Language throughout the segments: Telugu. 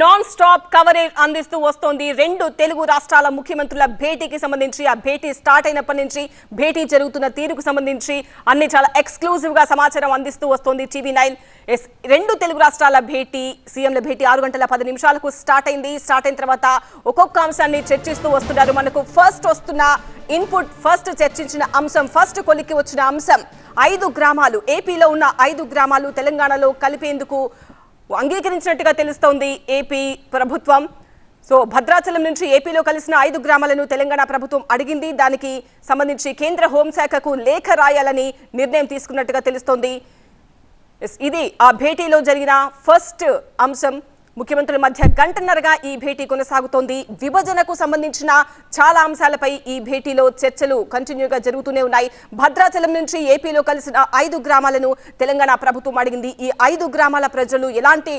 నాన్ స్టాప్ కవరేజ్ అందిస్తూ వస్తోంది. రెండు తెలుగు రాష్ట్రాల ముఖ్యమంత్రుల భేటీకి సంబంధించి ఆ భేటీ స్టార్ట్ అయినప్పటి నుంచి భేటీ జరుగుతున్న తీరుకు సంబంధించి అన్ని చాలా ఎక్స్క్లూజివ్గా సమాచారం అందిస్తూ వస్తోంది. టీవీ నైన్ ఎస్ రెండు తెలుగు రాష్ట్రాల భేటీ సీఎంల భేటీ ఆరు గంటల పది నిమిషాలకు స్టార్ట్ అయింది. స్టార్ట్ అయిన తర్వాత ఒక్కొక్క అంశాన్ని చర్చిస్తూ వస్తున్నారు. మనకు ఫస్ట్ వస్తున్న ఇన్పుట్ ఫస్ట్ చర్చించిన అంశం ఫస్ట్ కొలికి వచ్చిన అంశం ఐదు గ్రామాలు ఏపీలో ఉన్న ఐదు గ్రామాలు తెలంగాణలో కలిపేందుకు అంగీకరించినట్టుగా తెలుస్తోంది ఏపీ ప్రభుత్వం. సో భద్రాచలం నుంచి ఏపీలో కలిసిన ఐదు గ్రామాలను తెలంగాణ ప్రభుత్వం అడిగింది. దానికి సంబంధించి కేంద్ర హోంశాఖకు లేఖ రాయాలని నిర్ణయం తీసుకున్నట్టుగా తెలుస్తోంది. ఎస్, ఇది ఆ భేటీలో జరిగిన ఫస్ట్ అంశం. ముఖ్యమంత్రుల మధ్య గంటన్నరగా ఈ భేటీ కొనసాగుతోంది. విభజనకు సంబంధించిన చాలా అంశాలపై ఈ భేటీలో చర్చలు కంటిన్యూగా జరుగుతూనే ఉన్నాయి. భద్రాచలం నుంచి ఏపీలో కలిసిన ఐదు గ్రామాలను తెలంగాణ ప్రభుత్వం అడిగింది. ఈ ఐదు గ్రామాల ప్రజలు ఎలాంటి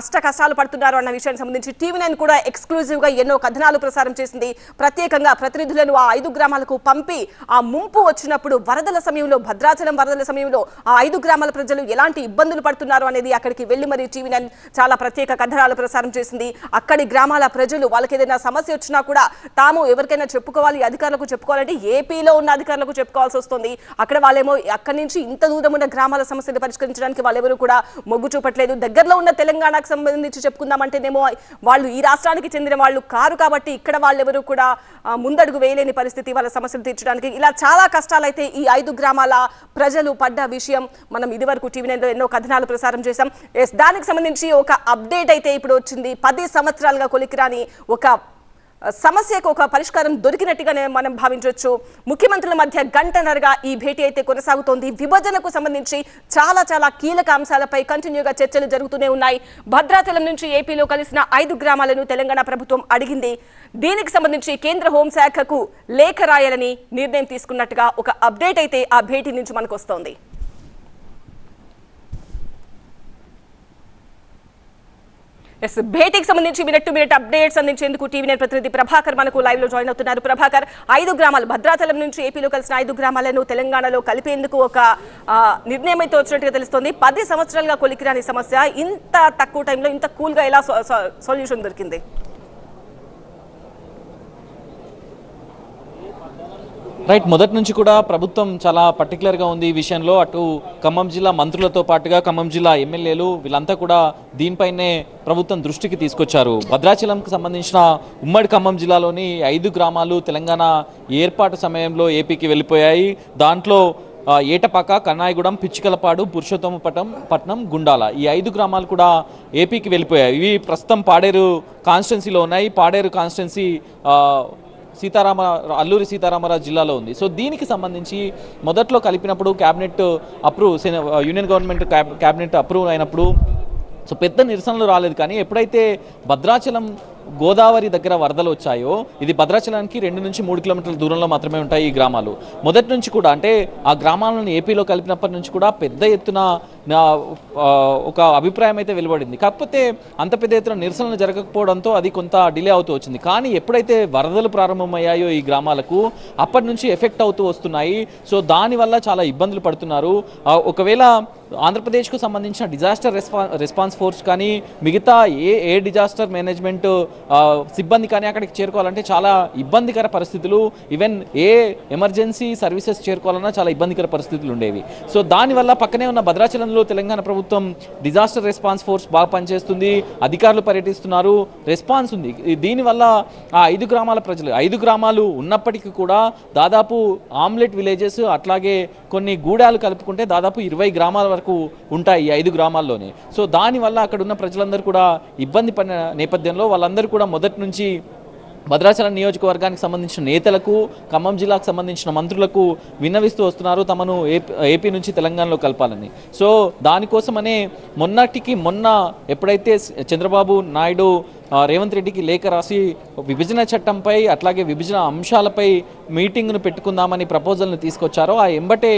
అష్ట కష్టాలు పడుతున్నారు అన్న విషయానికి సంబంధించి టీవీ నైన్ కూడా ఎక్స్క్లూజివ్గా ఎన్నో కథనాలు ప్రసారం చేసింది. ప్రత్యేకంగా ప్రతినిధులను ఆ ఐదు గ్రామాలకు పంపి ఆ ముంపు వచ్చినప్పుడు వరదల సమయంలో భద్రాచలం వరదల సమయంలో ఆ ఐదు గ్రామాల ప్రజలు ఎలాంటి ఇబ్బందులు పడుతున్నారు అనేది అక్కడికి వెళ్ళి మరి టీవీ నైన్ చాలా ప్రత్యేక కథనాలు ప్రసారం చేసింది. అక్కడి గ్రామాల ప్రజలు వాళ్ళకి ఏదైనా సమస్య వచ్చినా కూడా తాము ఎవరికైనా చెప్పుకోవాలి అధికారులకు చెప్పుకోవాలంటే ఏపీలో ఉన్న అధికారులకు చెప్పుకోవాల్సి వస్తుంది. అక్కడ వాళ్ళేమో అక్కడి నుంచి ఇంత దూరం ఉన్న గ్రామాల సమస్యలు పరిష్కరించడానికి వాళ్ళెవరూ కూడా మొగ్గు చూపట్లేదు. దగ్గరలో ఉన్న తెలంగాణకు సంబంధించి చెప్పుకుందామంటేనేమో వాళ్ళు ఈ రాష్ట్రానికి చెందిన వాళ్ళు కారు కాబట్టి ఇక్కడ వాళ్ళెవరూ కూడా ముందడుగు వేయలేని పరిస్థితి వాళ్ళ సమస్యలు తీర్చడానికి. ఇలా చాలా కష్టాలైతే ఈ ఐదు గ్రామాల ప్రజలు పడ్డ విషయం మనం ఇదివరకు టీవీ నైన్లో ఎన్నో కథనాలు ప్రసారం చేశాం. ఎస్ దానికి సంబంధించి ఒక అప్డేట్ అయితే ఇప్పుడు వచ్చింది. పది సంవత్సరాలుగా కొలికిరాని ఒక సమస్యకు ఒక పరిష్కారం దొరికినట్టుగానే మనం భావించవచ్చు. ముఖ్యమంత్రుల మధ్య గంటన్నరగా ఈ భేటీ అయితే కొనసాగుతోంది. విభజనకు సంబంధించి చాలా చాలా కీలక అంశాలపై కంటిన్యూగా చర్చలు జరుగుతూనే ఉన్నాయి. భద్రాచలం నుంచి ఏపీలో కలిసిన ఐదు గ్రామాలను తెలంగాణ ప్రభుత్వం అడిగింది. దీనికి సంబంధించి కేంద్ర హోంశాఖకు లేఖ రాయాలని నిర్ణయం తీసుకున్నట్టుగా ఒక అప్డేట్ అయితే ఆ భేటీ నుంచి మనకు వస్తోంది ఎస్ భేటీకి సంబంధించి మినిట్ టు మినిట్ అప్డేట్స్ అందించేందుకు టీవీ నైన్ ప్రతినిధి ప్రభాకర్ మనకు లైవ్లో జాయిన్ అవుతున్నారు. ప్రభాకర్ ఐదు గ్రామాలు భద్రాచలం నుంచి ఏపీలో కలిసిన ఐదు గ్రామాలను తెలంగాణలో కలిపేందుకు ఒక నిర్ణయం అయితే వచ్చినట్టుగా తెలుస్తుంది. పది సంవత్సరాలుగా కొలికిరాని సమస్య ఇంత తక్కువ టైంలో ఇంత కూల్గా ఎలా సొల్యూషన్ దొరికింది? రైట్ మొదటి నుంచి కూడా ప్రభుత్వం చాలా పర్టికులర్గా ఉంది ఈ విషయంలో. అటు ఖమ్మం జిల్లా మంత్రులతో పాటుగా ఖమ్మం జిల్లా ఎమ్మెల్యేలు వీళ్ళంతా కూడా దీనిపైనే ప్రభుత్వం దృష్టికి తీసుకొచ్చారు. భద్రాచలంకు సంబంధించిన ఉమ్మడి ఖమ్మం జిల్లాలోని ఐదు గ్రామాలు తెలంగాణ ఏర్పాటు సమయంలో ఏపీకి వెళ్ళిపోయాయి. దాంట్లో ఏటపాక కన్నాయిగూడెం పిచ్చికలపాడు పురుషోత్తమపట్నం పట్నం గుండాల ఈ ఐదు గ్రామాలు కూడా ఏపీకి వెళ్ళిపోయాయి. ఇవి ప్రస్తుతం పాడేరు కాన్స్టిట్యున్సీలో ఉన్నాయి. పాడేరు కాన్స్టిట్యున్సీ సీతారామ అల్లూరి సీతారామరాజు జిల్లాలో ఉంది. సో దీనికి సంబంధించి మొదట్లో కలిపినప్పుడు cabinet approve union government cab cabinet approve అయినప్పుడు సో పెద్ద నిరసనలు రాలేదు. కానీ ఎప్పుడైతే భద్రాచలం గోదావరి దగ్గర వరదలు వచ్చాయో ఇది భద్రాచలానికి రెండు నుంచి మూడు కిలోమీటర్ల దూరంలో మాత్రమే ఉంటాయి ఈ గ్రామాలు. మొదటి నుంచి కూడా అంటే ఆ గ్రామాలను ఏపీలో కలిపినప్పటి నుంచి కూడా పెద్ద ఎత్తున ఒక అభిప్రాయం అయితే వెలువడింది. కాకపోతే అంత పెద్ద ఎత్తున నిరసనలు జరగకపోవడంతో అది కొంత డిలే అవుతూ వచ్చింది. కానీ ఎప్పుడైతే వరదలు ప్రారంభమయ్యాయో ఈ గ్రామాలకు అప్పటి నుంచి ఎఫెక్ట్ అవుతూ వస్తున్నాయి. సో దానివల్ల చాలా ఇబ్బందులు పడుతున్నారు. ఒకవేళ ఆంధ్రప్రదేశ్కు సంబంధించిన డిజాస్టర్ రెస్పా రెస్పాన్స్ ఫోర్స్ కానీ మిగతా ఏ ఏ డిజాస్టర్ మేనేజ్మెంట్ సిబ్బంది కానీ అక్కడికి చేరుకోవాలంటే చాలా ఇబ్బందికర పరిస్థితులు. ఈవెన్ ఏ ఎమర్జెన్సీ సర్వీసెస్ చేరుకోవాలన్నా చాలా ఇబ్బందికర పరిస్థితులు ఉండేవి. సో దానివల్ల పక్కనే ఉన్న భద్రాచలంలో తెలంగాణ ప్రభుత్వం డిజాస్టర్ రెస్పాన్స్ ఫోర్స్ బాగా పనిచేస్తుంది. అధికారులు పర్యటిస్తున్నారు. రెస్పాన్స్ ఉంది. దీనివల్ల ఆ ఐదు గ్రామాల ప్రజలు ఐదు గ్రామాలు ఉన్నప్పటికీ కూడా దాదాపు ఆమ్లెట్ విలేజెస్ అట్లాగే కొన్ని గూడాలు కలుపుకుంటే దాదాపు ఇరవై గ్రామాల వరకు ఉంటాయి ఈ ఐదు గ్రామాల్లోనే. సో దానివల్ల అక్కడ ఉన్న ప్రజలందరూ కూడా ఇబ్బంది పడిన నేపథ్యంలో వాళ్ళందరూ కూడా మొదటి నుంచి భద్రాచలం నియోజకవర్గానికి సంబంధించిన నేతలకు ఖమ్మం జిల్లాకు సంబంధించిన మంత్రులకు విన్నవిస్తూ వస్తున్నారు. తమను ఏపీ ఏపీ నుంచి తెలంగాణలో కలపాలని. సో దానికోసమనే మొన్నటికి మొన్న ఎప్పుడైతే చంద్రబాబు నాయుడు రేవంత్ రెడ్డికి లేఖ రాసి విభజన చట్టంపై అట్లాగే విభజన అంశాలపై మీటింగ్ను పెట్టుకుందామని ప్రపోజల్ను తీసుకొచ్చారో. ఆ ఎంబటే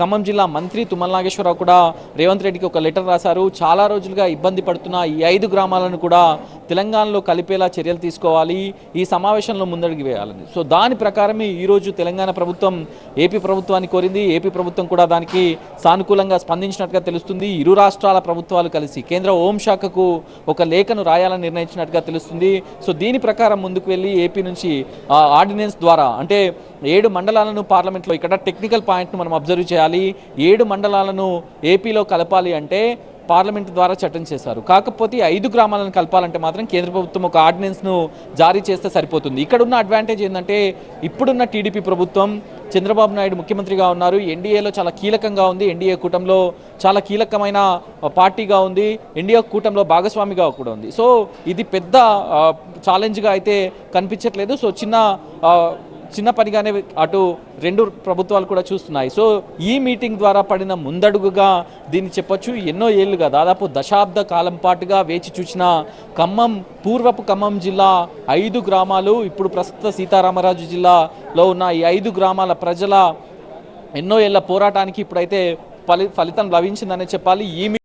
ఖమ్మం జిల్లా మంత్రి తుమ్మల నాగేశ్వరరావు కూడా రేవంత్ రెడ్డికి ఒక లెటర్ రాశారు. చాలా రోజులుగా ఇబ్బంది పడుతున్న ఈ ఐదు గ్రామాలను కూడా తెలంగాణలో కలిపేలా చర్యలు తీసుకోవాలి. ఈ సమావేశంలో ముందడుగు వేయాలని. సో దాని ప్రకారమే ఈరోజు తెలంగాణ ప్రభుత్వం ఏపీ ప్రభుత్వాన్ని కోరింది. ఏపీ ప్రభుత్వం కూడా దానికి సానుకూలంగా స్పందించినట్టుగా తెలుస్తుంది. ఇరు రాష్ట్రాల ప్రభుత్వాలు కలిసి కేంద్ర హోంశాఖకు ఒక లేఖను రాయాలని నిర్ణయించినట్టుగా తెలుస్తుంది. సో దీని ప్రకారం ముందుకు వెళ్ళి ఏపీ నుంచి ఆర్డినెన్స్ ద్వారా అంటే ఏడు మండలాలను పార్లమెంట్లో ఇక్కడ టెక్నికల్ పాయింట్ను మనం అబ్జర్వ్ చేయాలి. ఏడు మండలాలను ఏపీలో కలపాలి అంటే పార్లమెంట్ ద్వారా చట్టం చేశారు. కాకపోతే ఐదు గ్రామాలను కలపాలంటే మాత్రం కేంద్ర ప్రభుత్వం ఒక ఆర్డినెన్స్ను జారీ చేస్తే సరిపోతుంది. ఇక్కడ ఉన్న అడ్వాంటేజ్ ఏంటంటే ఇప్పుడున్న టీడీపీ ప్రభుత్వం చంద్రబాబు నాయుడు ముఖ్యమంత్రిగా ఉన్నారు. ఎన్డీఏలో చాలా కీలకంగా ఉంది. ఎన్డీఏ కూటమిలో చాలా కీలకమైన పార్టీగా ఉంది. ఎన్డీఏ కూటమిలో భాగస్వామిగా కూడా ఉంది. సో ఇది పెద్ద ఛాలెంజ్గా అయితే కనిపించట్లేదు. సో చిన్న చిన్న పనిగానే అటు రెండు ప్రభుత్వాలు కూడా చూస్తున్నాయి. సో ఈ మీటింగ్ ద్వారా పడిన ముందడుగుగా దీన్ని చెప్పొచ్చు. ఎన్నో ఏళ్ళుగా దాదాపు దశాబ్ద కాలం పాటుగా వేచి చూసిన ఖమ్మం పూర్వపు ఖమ్మం జిల్లా ఐదు గ్రామాలు ఇప్పుడు ప్రస్తుత సీతారామరాజు జిల్లాలో ఉన్న ఈ ఐదు గ్రామాల ప్రజల ఎన్నో ఏళ్ళ పోరాటానికి ఇప్పుడైతే ఫలి ఫలితం లభించిందనే చెప్పాలి. ఈ